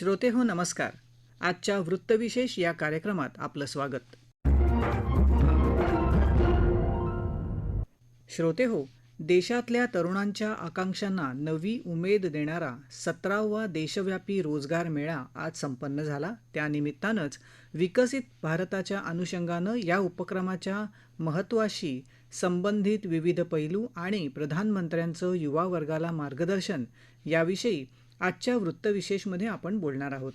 श्रोते हो नमस्कार. आजच्या वृत्तविशेष या कार्यक्रमात आपलं स्वागत. श्रोते हो देशातल्या तरुणांच्या आकांक्षांना नवी उमेद देणारा सतरावा देशव्यापी रोजगार मेळा आज संपन्न झाला. त्यानिमित्तानंच विकसित भारताच्या अनुषंगानं या उपक्रमाच्या महत्त्वाशी संबंधित विविध पैलू आणि प्रधानमंत्र्यांचं युवा वर्गाला मार्गदर्शन याविषयी आजच्या वृत्तविशेषमध्ये आपण बोलणार आहोत.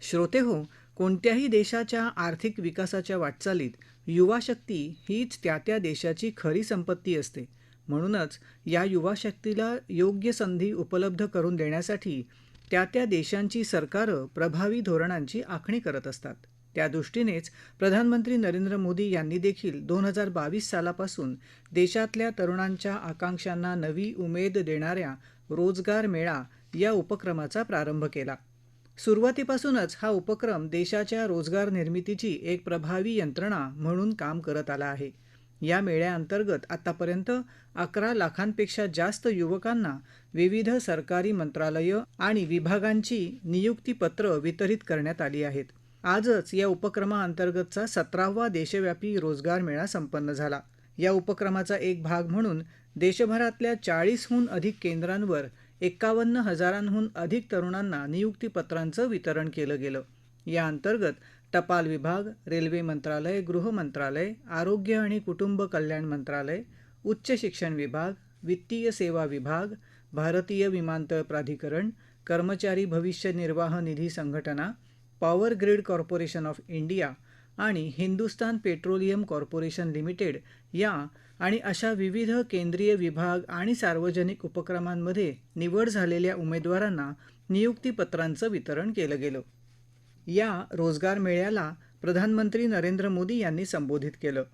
श्रोते हो कोणत्याही देशाच्या आर्थिक विकासाच्या वाटचालीत युवा शक्ती हीच त्या त्या देशाची खरी संपत्ती असते. म्हणूनच या युवा शक्तीला योग्य संधी उपलब्ध करून देण्यासाठी त्या त्या देशांची सरकारं प्रभावी धोरणांची आखणी करत असतात. त्या दृष्टीनेच प्रधानमंत्री नरेंद्र मोदी यांनी देखील दोन हजार बावीस सालापासून देशातल्या तरुणांच्या आकांक्षांना नवी उमेद देणाऱ्या रोजगार मेळा या उपक्रमाचा प्रारंभ केला. सुरुवातीपासूनच हा उपक्रम देशाच्या रोजगार निर्मितीची एक प्रभावी यंत्रणा म्हणून काम करत आला आहे. या मेळ्याअंतर्गत आतापर्यंत अकरा लाखांपेक्षा जास्त युवकांना विविध सरकारी मंत्रालयं आणि विभागांची नियुक्तीपत्र वितरित करण्यात आली आहेत. आजच या उपक्रमाअंतर्गतचा सतरावा देशव्यापी रोजगार मेळा संपन्न झाला. या उपक्रमाचा एक भाग म्हणून देशभरातल्या चाळीसहून अधिक केंद्रांवर एक्कावन्न हजारांहून अधिक तरुणांना नियुक्तीपत्रांचं वितरण केलं गेलं. या अंतर्गत टपाल विभाग रेल्वे मंत्रालय गृह मंत्रालय आरोग्य आणि कुटुंब कल्याण मंत्रालय उच्च शिक्षण विभाग वित्तीय सेवा विभाग भारतीय विमानतळ प्राधिकरण कर्मचारी भविष्य निर्वाह निधी संघटना power grid corporation of India आणि हिंदुस्तान पेट्रोलियम कॉर्पोरेशन लिमिटेड या आणि अशा विविध केंद्रीय विभाग आणि सार्वजनिक उपक्रमांमध्ये निवड झालेल्या उमेदवारांना नियुक्तीपत्रांचं वितरण केलं गेलं. या रोजगार मेळ्याला प्रधानमंत्री नरेंद्र मोदी यांनी संबोधित केलं.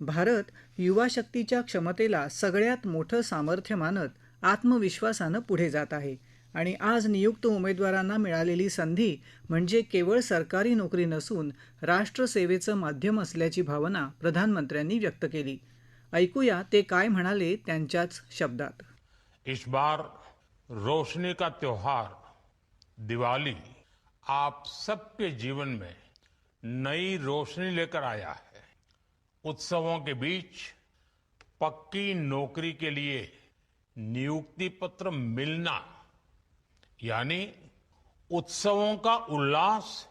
भारत युवा शक्तीच्या क्षमतेला सगळ्यात मोठं सामर्थ्य मानत आत्मविश्वासानं पुढे जात आहे. आणि आज नियुक्त उमेदवारांना मिळालेली संधी म्हणजे केवळ सरकारी नोकरी नसून राष्ट्रसेवेचं माध्यम असल्याची भावना प्रधानमंत्र्यांनी व्यक्त केली. ऐकूया ते काय म्हणाले त्यांच्याच शब्दात. इस बार रोशनी का त्योहार दिवाली आप सबके जीवन में नई रोशनी लेकर आया है। उत्सवों के बीच पक्की नौकरी के लिए नियुक्ति पत्र मिलना यानी उत्सवों का उल्लास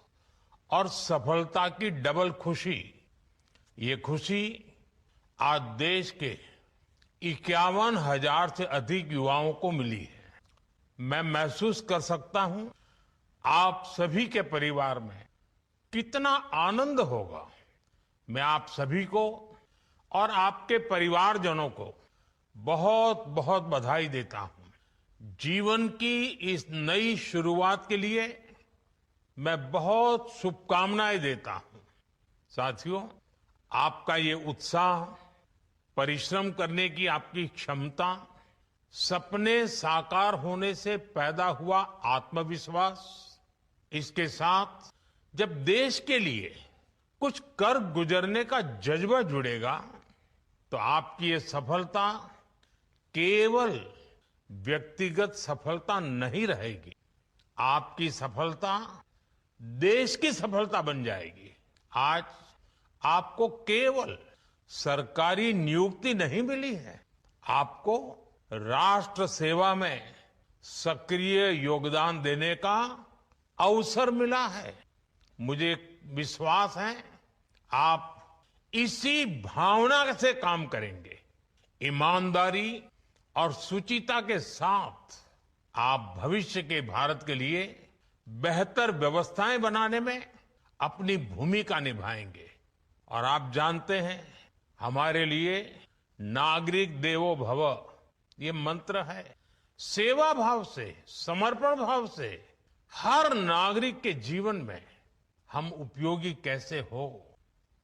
और सफलता की डबल खुशी। ये खुशी आज देश के इक्यावन हज़ार से अधिक युवाओं को मिली है। मैं महसूस कर सकता हूँ आप सभी के परिवार में कितना आनंद होगा। मैं आप सभी को और आपके परिवारजनों को बहुत बहुत बधाई देता हूँ। जीवन की इस नई शुरुआत के लिए मैं बहुत शुभकामनाएँ देता हूँ। साथियों, आपका ये उत्साह, परिश्रम करने की आपकी क्षमता, सपने साकार होने से पैदा हुआ आत्मविश्वास, इसके साथ जब देश के लिए कुछ कर गुजरने का जज्बा जुड़ेगा तो आपकी ये सफलता केवल व्यक्तिगत सफलता नहीं रहेगी। आपकी सफलता देश की सफलता बन जाएगी। आज आपको केवल सरकारी नियुक्ति नहीं मिली है। आपको राष्ट्र सेवा में सक्रिय योगदान देने का अवसर मिला है। मुझे विश्वास है, आप इसी भावना से काम करेंगे। ईमानदारी और सुचिता के साथ आप भविष्य के भारत के लिए बेहतर व्यवस्थाएँ बनाने में अपनी भूमिका निभाएँगे। और आप जानते हैं, हमारे लिए नागरिक देवो भव ये मंत्र है। सेवा भाव से, समर्पण भाव से हर नागरिक के जीवन में हम उपयोगी कैसे हो,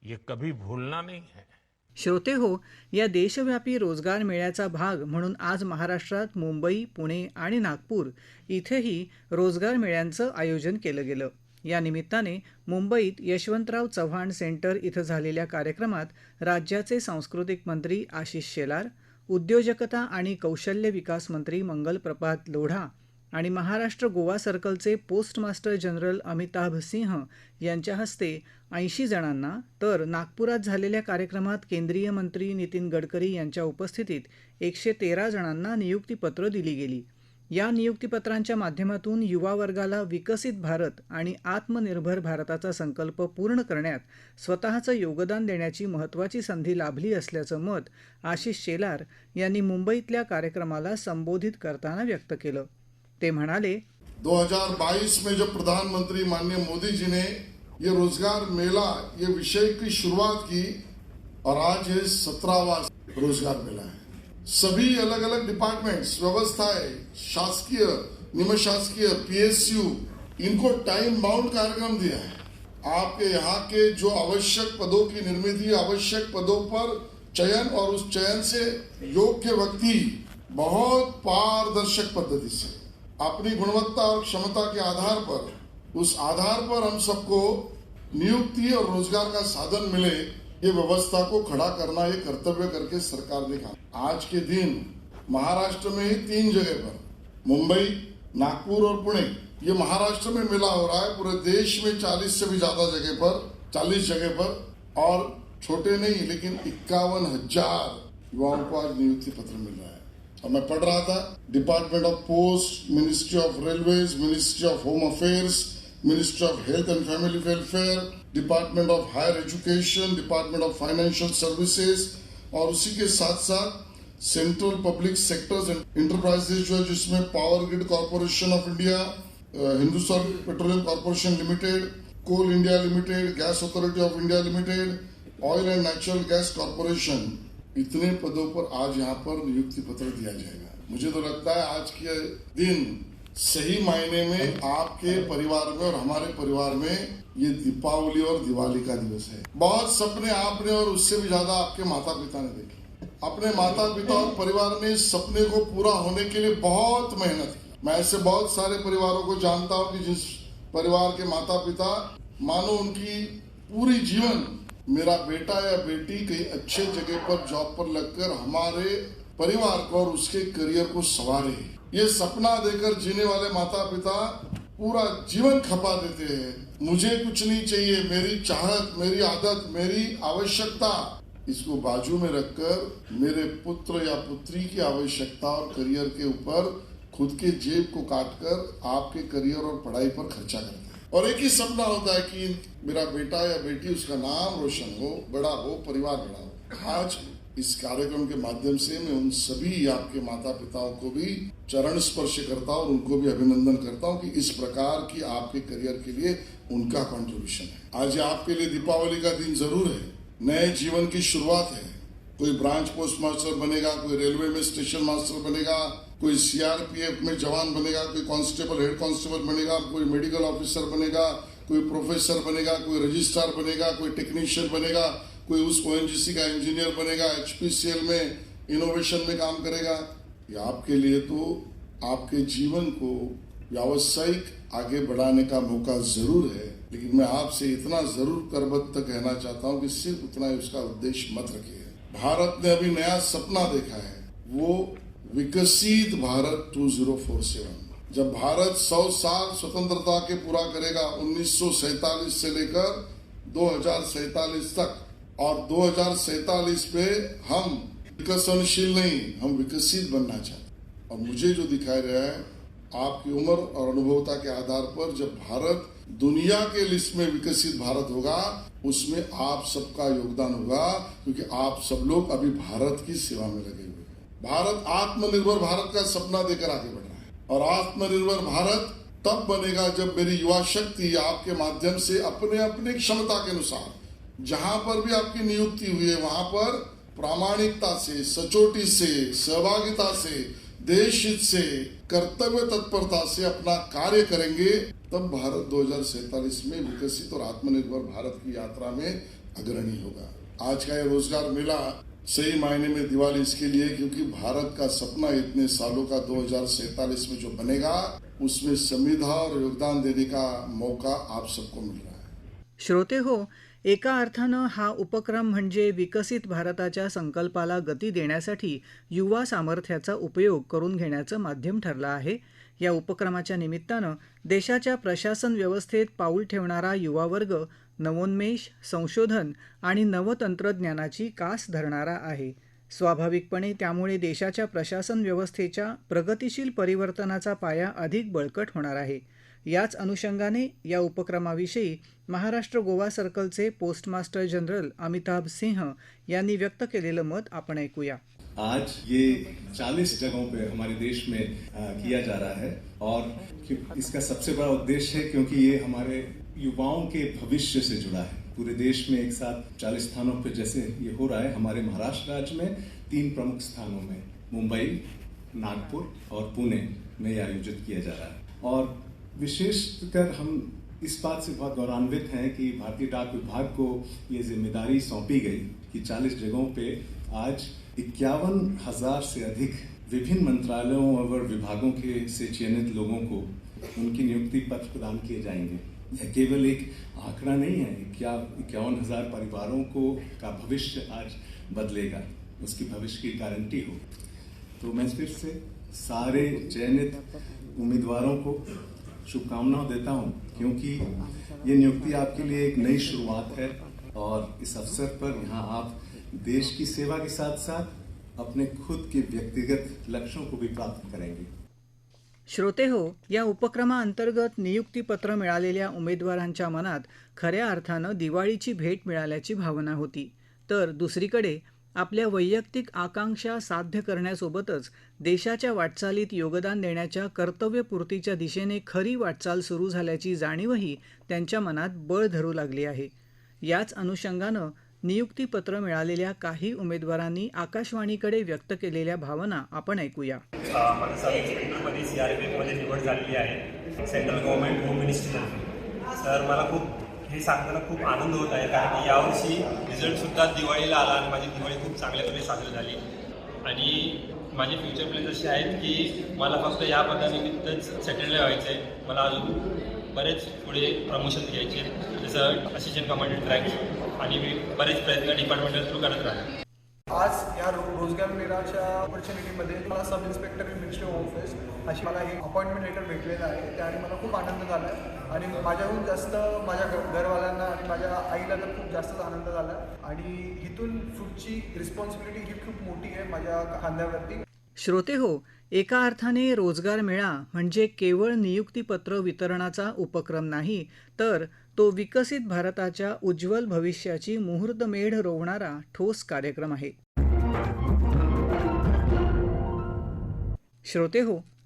ये कभी भूलना नहीं है। श्रोते हो या देशव्यापी रोजगार मेळ्याचा भाग म्हणून आज महाराष्ट्रात मुंबई पुणे आणि नागपूर इथेही रोजगार मेळ्यांचं आयोजन केलं गेलं. या निमित्ताने मुंबईत यशवंतराव चव्हाण सेंटर इथं झालेल्या कार्यक्रमात राज्याचे सांस्कृतिक मंत्री आशिष शेलार उद्योजकता आणि कौशल्य विकास मंत्री मंगल प्रभात लोढा आणि महाराष्ट्र गोवा सर्कलचे पोस्टमास्टर जनरल अमिताभ सिंह यांच्या हस्ते ऐंशी जणांना तर नागपुरात झालेल्या कार्यक्रमात केंद्रीय मंत्री नितीन गडकरी यांच्या उपस्थितीत एकशे तेरा जणांना नियुक्तीपत्र दिली गेली. या नियुक्तीपत्रांच्या माध्यमातून युवा वर्गाला विकसित भारत आणि आत्मनिर्भर भारताचा संकल्प पूर्ण करण्यात स्वतःचं योगदान देण्याची महत्त्वाची संधी लाभली असल्याचं मत आशिष शेलार यांनी मुंबईतल्या कार्यक्रमाला संबोधित करताना व्यक्त केलं. ते म्हणाले 2022 में जो प्रधानमंत्री माननीय मोदी जी ने ये रोज़गार मेला, ये विषय की शुरुआत की और आज ये सत्रहवा रोज़गार मेला है। सभी अलग अलग डिपार्टमेंट्स व्यवस्थाएँ, शासकीय निम शासकीय पीएसयू इनको टाइम बाउंड कार्यक्रम दिया है। आपके यहाँ के जो आवश्यक पदों की निर्मित, आवश्यक पदों पर चयन और उस चयन से योग्य व्यक्ति बहुत पारदर्शक पद्धति से अपनी गुणवत्ता और क्षमता के आधार पर उस आधार पर हम सबको नियुक्ति और रोज़गार का साधन मिले, ये व्यवस्था को खड़ा करना, ये कर्तव्य करके सरकार ने कहा। आज के दिन महाराष्ट्र में ही तीन जगह पर, मुंबई, नागपुर और पुणे, ये महाराष्ट्र में मेला हो रहा है, पूरे देश में 40 से भी ज़्यादा जगह पर 40 जगह पर, और छोटे नहीं, लेकिन इक्यावन हज़ार युवाओं को आज नियुक्ति पत्र मिल रहा है। और मैं पढ़ रहा था department of post ministry of railways ministry of home affairs ministry of health and family welfare department of higher education department of financial services और उसी के साथ साथ central public sectors and enterprises जो है, जिसमें power grid corporation of India Hindustan petroleum corporation limited coal India limited gas authority of India limited oil and natural gas corporation इतने पदों पर आज यहाँ पर नियुक्ति पत्र दिया जाएगा। मुझे तो लगता है आज के दिन सही मायने में आपके परिवार में और हमारे परिवार में ये दीपावली और दिवाली का दिवस है। बहुत सपने आपने और उससे भी ज़्यादा आपके माता पिता ने देखे। अपने माता पिता और परिवार ने सपने को पूरा होने के लिए बहुत मेहनत की। मैं ऐसे बहुत सारे परिवारों को जानता हूँ कि जिस परिवार के माता पिता मानो उनकी पूरी जीवन मेरा बेटा या बेटी कहीं अच्छे जगह पर, जॉब पर लगकर हमारे परिवार को और उसके करियर को संवारे। ये सपना देकर जीने वाले माता पिता पूरा जीवन खपा देते हैं। मुझे कुछ नहीं चाहिए। मेरी चाहत, मेरी आदत, मेरी आवश्यकता। इसको बाजू में रखकर मेरे पुत्र या पुत्री की आवश्यकता और करियर के ऊपर खुद के जेब को काटकर आपके करियर और पढ़ाई पर खर्चा करते हैं। और एक ही सपना होता है कि मेरा बेटा या बेटी, उसका नाम रोशन हो, बड़ा हो, परिवार बड़ा हो। आज इस कार्यक्रम के माध्यम से मैं उन सभी आपके माता पिताओं को भी, चरण स्पर्श करता हूँ उनको भी अभिनंदन करता हूँ कि इस प्रकार की आपके करियर के लिए उनका कंट्रीब्यूशन है। आज आपके लिए दीपावली का दिन ज़रूर है। नए जीवन की शुरुआत है। कोई ब्रांच पोस्ट मास्टर बनेगा, कोई रेलवे में स्टेशन मास्टर बनेगा, कोई सीआरपीएफ में जवान बनेगा, कोई कांस्टेबल हेड कांस्टेबल बनेगा, कोई मेडिकल ऑफिसर बनेगा, कोई प्रोफेसर बनेगा, कोई रजिस्ट्रार बनेगा, कोई टेक्नीशियन बनेगा। कोई उस ओ का इंजीनियर बनेगा एचपीसीएल में इनोवेशन में काम करेगा, ये आपके लिए तो आपके जीवन को व्यावसायिक आगे बढ़ाने का मौका ज़रूर है। लेकिन मैं आपसे इतना ज़रूर करबद्ध कहना चाहता हूँ कि सिर्फ़ उतना ही उसका उद्देश्य मत रखिए। भारत ने अभी नया सपना देखा है, वो विकसित भारत 2047 जब भारत 100 साल स्वतंत्रता के पूरा करेगा, उन्नीस से लेकर दो तक और दो पे हम विकसनशील नहीं, हम विकसित बनना चाहते और मुझे जो दिखाई रहा है, आपकी उम्र और अनुभवता के आधार पर जब भारत दुनिया के लिस्ट में विकसित भारत होगा, उसमें आप सबका योगदान होगा, क्योंकि आप सब लोग अभी भारत की सेवा में लगे हुए हैं। भारत आत्मनिर्भर भारत का सपना देकर आगे बढ़ रहा है। और आत्मनिर्भर भारत तब बनेगा जब मेरी युवा शक्ति आपके माध्यम से अपने अपने क्षमता के अनुसार जहाँ पर भी आपकी नियुक्ति हुई है, वहाँ पर प्रामाणिकता से, सचोटी से, सहभागिता से देश हित से, कर्तव्य तत्परता से अपना कार्य करेंगे, तब भारत दो में विकसित और आत्मनिर्भर भारत की यात्रा में अग्रणी होगा। आज का ये रोज़गार मेला सही मायने में दिवाली इसके लिए, क्योंकि भारत का सपना इतने सालों का दो में जो बनेगा, उसमें संविधा और योगदान देने का मौका आप सबको मिल रहा है। श्रोते हो एका अर्थानं हा उपक्रम म्हणजे विकसित भारताच्या संकल्पाला गती देण्यासाठी युवा सामर्थ्याचा उपयोग करून घेण्याचं माध्यम ठरलं आहे. या उपक्रमाच्या निमित्तानं देशाच्या प्रशासन व्यवस्थेत पाऊल ठेवणारा युवा वर्ग नवोन्मेष संशोधन आणि नवतंत्रज्ञानाची कास धरणारा आहे. स्वाभाविकपणे त्यामुळे देशाच्या प्रशासन व्यवस्थेच्या प्रगतिशील परिवर्तनाचा पाया अधिक बळकट होणार आहे. याच अनुषंगाने या उपक्रमाविषयी महाराष्ट्र गोवा सर्कलचे पोस्टमास्टर जनरल अमिताभ सिंह यांनी व्यक्त केलेलं मत आपण ऐकूया. आज ये 40 जगहों पे हमारे देश में किया जा रहा है और इसका सबसे बड़ा उद्देश्य है क्योंकि ये हमारे युवाओं के भविष्य से जुड़ा है। पूरे देश में एक साथ 40 स्थानों पे जैसे ये हो रहा है, हमारे महाराष्ट्र राज्य में तीन प्रमुख स्थानों में मुंबई, नागपुर और पुणे में आयोजित किया जा रहा है। और विशेषकर हम इस बात से बहुत गौरवान्वित हैं कि भारतीय डाक विभाग को ये ज़िम्मेदारी सौंपी गई कि 40 जगहों पे आज इक्यावन हज़ार से अधिक विभिन्न मंत्रालयों और विभागों के से चयनित लोगों को उनकी नियुक्ति पत्र प्रदान किए जाएँगे। यह केवल एक आंकड़ा नहीं है क्या इक्यावन हज़ार परिवारों को का भविष्य आज बदलेगा, उसकी भविष्य की गारंटी हो तो मैं फिर से सारे चयनित उम्मीदवारों को शुभकामनाएँ देता हूँ, क्योंकि ये नियुक्ति आपके लिए एक नई शुरुआत है और इस अवसर पर यहाँ आप देश की सेवा के साथ साथ अपने खुद के व्यक्तिगत लक्ष्यों को भी प्राप्त करेंगे। श्रोते हो, या उपक्रमाअंतर्गत नियुक्तीपत्र मिळालेल्या उमेदवारांच्या मनात खऱ्या अर्थानं दिवाळीची भेट मिळाल्याची भावना होती. तर दुसरीकडे आपल्या वैयक्तिक आकांक्षा साध्य करण्यासोबतच देशाच्या वाटचालीत योगदान देण्याच्या कर्तव्यपूर्तीच्या दिशेने खरी वाटचाल सुरू झाल्याची जाणीवही त्यांच्या मनात बळ धरू लागली आहे. याच अनुषंगानं नियुक्तीपत्र मिळालेल्या काही उमेदवारांनी आकाशवाणीकडे व्यक्त केलेल्या भावना आपण ऐकूया. निवड झालेली आहे. Central government home minister sir मला खूप हे सांगताना खूप आनंद होत आहे कारण की यावर्षी रिझल्टसुद्धा दिवाळीला आला आणि माझी दिवाळी खूप चांगल्या प्रकारे साजरी झाली. आणि माझे फ्युचर प्लॅन्स असे आहेत की मला फक्त या पदानिमित्तच सेटल व्हायचं आहे मला अजून बरेच पुढे प्रमोशन घ्यायचे जसं असिस्टंट कमांडंट रँक आणि मी बरेच प्रयत्न डिपार्टमेंटल थ्रू करत राहतो आज या रो- रोजगार मेळाच्या ऑपॉर्च्युनिटीमध्ये मला sub inspector in ministry of office अशी मला हे अपॉइंटमेंट लेटर भेटलेलं आहे. त्याने मला खूप आनंद झाला आहे आणि माझ्याहून जास्त माझ्या घरवाल्यांना आणि माझ्या आईला तर खूप जास्तच आनंद झाला. आणि इथून पुढची रिस्पॉन्सिबिलिटी ही खूप मोठी आहे माझ्या खांद्यावरती. श्रोते हो एका अर्थाने रोजगार मेळा म्हणजे केवळ नियुक्तीपत्र वितरणाचा उपक्रम नाही तर तो विकसित भारताच्या उज्ज्वल भविष्याची मुहूर्तमेढ रोवणारा ठोस कार्यक्रम आहे. श्रोते हो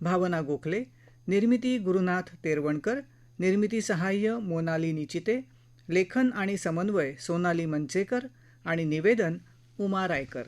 भावना गोखले निर्मिती गुरुनाथ तेरवणकर निर्मिती सहाय्य मोनाली निचिते लेखन आणि समन्वय सोनाली मंचेकर आणि निवेदन उमा रायकर.